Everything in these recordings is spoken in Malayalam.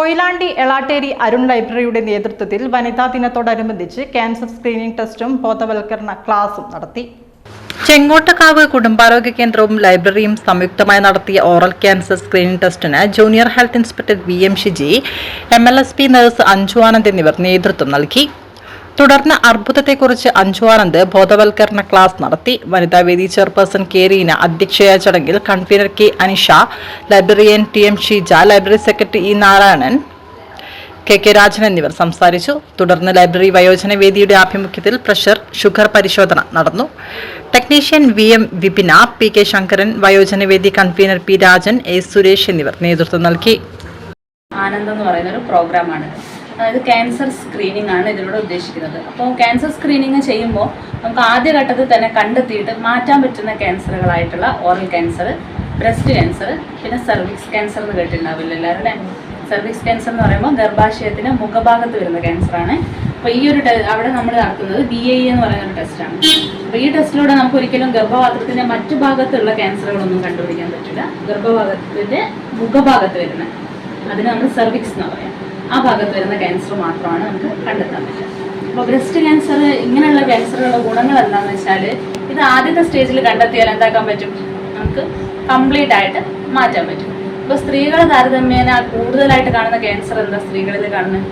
കൊയിലാണ്ടി എളാട്ടേരി അരുൺ ലൈബ്രറിയുടെ നേതൃത്വത്തിൽ വനിതാ ദിനത്തോടനുബന്ധിച്ച് ക്യാൻസർ സ്ക്രീനിംഗ് ടെസ്റ്റും ബോധവൽക്കരണ ക്ലാസും നടത്തി. ചെങ്ങോട്ടക്കാവ് കുടുംബാരോഗ്യ കേന്ദ്രവും ലൈബ്രറിയും സംയുക്തമായി നടത്തിയ ഓറൽ ക്യാൻസർ സ്ക്രീനിംഗ് ടെസ്റ്റിന് junior health inspector V M Shiji M L S P nurse Anju Anand എന്നിവർ നേതൃത്വം നൽകി. തുടർന്ന് അർബുദത്തെക്കുറിച്ച് അഞ്ജു ആനന്ദ് ബോധവൽക്കരണ ക്ലാസ് നടത്തി. വനിതാ വേദി ചെയർപേഴ്സൺ കെ റീന അധ്യക്ഷയായ ചടങ്ങിൽ convener K Anisha librarian T M Sheeja library secretary E Narayanan K K Rajan എന്നിവർ സംസാരിച്ചു. തുടർന്ന് ലൈബ്രറി വയോജന വേദിയുടെ ആഭിമുഖ്യത്തിൽ പ്രഷർ ഷുഗർ പരിശോധന നടന്നു. Technician V M Vipina P K Sankaran വയോജന വേദി convener P Rajan A Suresh എന്നിവർ നേതൃത്വം നൽകി. ആനന്ദ് എന്ന് പറയുന്ന ഒരു പ്രോഗ്രാമാണ് അതായത് ക്യാൻസർ സ്ക്രീനിങ് ആണ് ഇതിലൂടെ ഉദ്ദേശിക്കുന്നത്. അപ്പോൾ ക്യാൻസർ സ്ക്രീനിങ് ചെയ്യുമ്പോൾ നമുക്ക് ആദ്യ ഘട്ടത്തിൽ തന്നെ കണ്ടെത്തിയിട്ട് മാറ്റാൻ പറ്റുന്ന ക്യാൻസറുകളായിട്ടുള്ള ഓറൽ ക്യാൻസർ ബ്രസ്റ്റ് ക്യാൻസർ പിന്നെ സെർവിക്സ് ക്യാൻസർ എന്ന് കേട്ടിട്ടുണ്ടാവില്ല എല്ലാവരും സർവിക്സ് ക്യാൻസർ എന്ന് പറയുമ്പോൾ ഗർഭാശയത്തിന് മുഖഭാഗത്ത് വരുന്ന ക്യാൻസറാണ് അപ്പോൾ ഈ ഒരു അവിടെ നമ്മൾ നടത്തുന്നത് ബി ഐ എന്ന് പറയുന്ന ഒരു ടെസ്റ്റാണ് അപ്പോൾ ഈ ടെസ്റ്റിലൂടെ നമുക്ക് ഒരിക്കലും ഗർഭപാത്രത്തിന്റെ മറ്റു ഭാഗത്തുള്ള ക്യാൻസറുകളൊന്നും കണ്ടുപിടിക്കാൻ പറ്റില്ല. ഗർഭഭാഗത്തിന്റെ മുഖഭാഗത്ത് വരുന്ന അതിന് നമ്മൾ സെർവിക്സ് എന്ന് പറയാം. ആ ഭാഗത്ത് വരുന്ന ക്യാൻസർ മാത്രമാണ് നമുക്ക് കണ്ടെത്താൻ പറ്റുക. അപ്പോൾ ബ്രസ്റ്റ് ക്യാൻസർ ഇങ്ങനെയുള്ള ക്യാൻസറുകളുടെ ഗുണങ്ങൾ എന്താണെന്ന് വെച്ചാൽ ഇത് ആദ്യത്തെ സ്റ്റേജിൽ കണ്ടെത്തിയാൽ എന്താക്കാൻ പറ്റും? നമുക്ക് കംപ്ലീറ്റ് ആയിട്ട് മാറ്റാൻ പറ്റും. ഇപ്പോൾ സ്ത്രീകൾ താരതമ്യേന കൂടുതലായിട്ട് കാണുന്ന ക്യാൻസർ എന്താ സ്ത്രീകളിൽ കാണുന്നത്?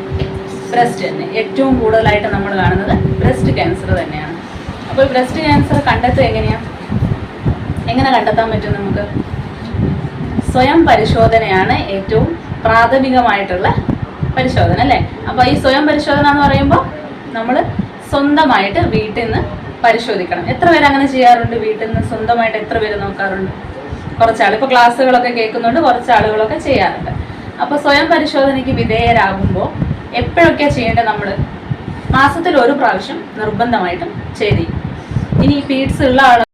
ബ്രസ്റ്റ് തന്നെ. ഏറ്റവും കൂടുതലായിട്ട് നമ്മൾ കാണുന്നത് ബ്രസ്റ്റ് ക്യാൻസർ തന്നെയാണ്. അപ്പോൾ ബ്രസ്റ്റ് ക്യാൻസർ കണ്ടെത്തുക എങ്ങനെയാണ് എങ്ങനെ കണ്ടെത്താൻ പറ്റും നമുക്ക്? സ്വയം പരിശോധനയാണ് ഏറ്റവും പ്രാഥമികമായിട്ടുള്ള പരിശോധന അല്ലേ? അപ്പോൾ ഈ സ്വയം പരിശോധന എന്ന് പറയുമ്പോൾ നമ്മൾ സ്വന്തമായിട്ട് വീട്ടിൽ നിന്ന് പരിശോധിക്കണം. എത്ര പേര് അങ്ങനെ ചെയ്യാറുണ്ട് വീട്ടിൽ നിന്ന്? സ്വന്തമായിട്ട് എത്ര പേര് നോക്കാറുണ്ട്? കുറച്ചാൾ ഇപ്പോൾ ക്ലാസ്സുകളൊക്കെ കേൾക്കുന്നുണ്ട് കുറച്ച് ആളുകളൊക്കെ ചെയ്യാറുണ്ട്. അപ്പോൾ സ്വയം പരിശോധനയ്ക്ക് വിധേയരാകുമ്പോൾ എപ്പോഴൊക്കെ ചെയ്യേണ്ടത് നമ്മൾ മാസത്തിൽ ഒരു പ്രാവശ്യം നിർബന്ധമായിട്ടും ചെയ്തിരിക്കും ഇനി പീഡ്സ് ഉള്ള ആൾ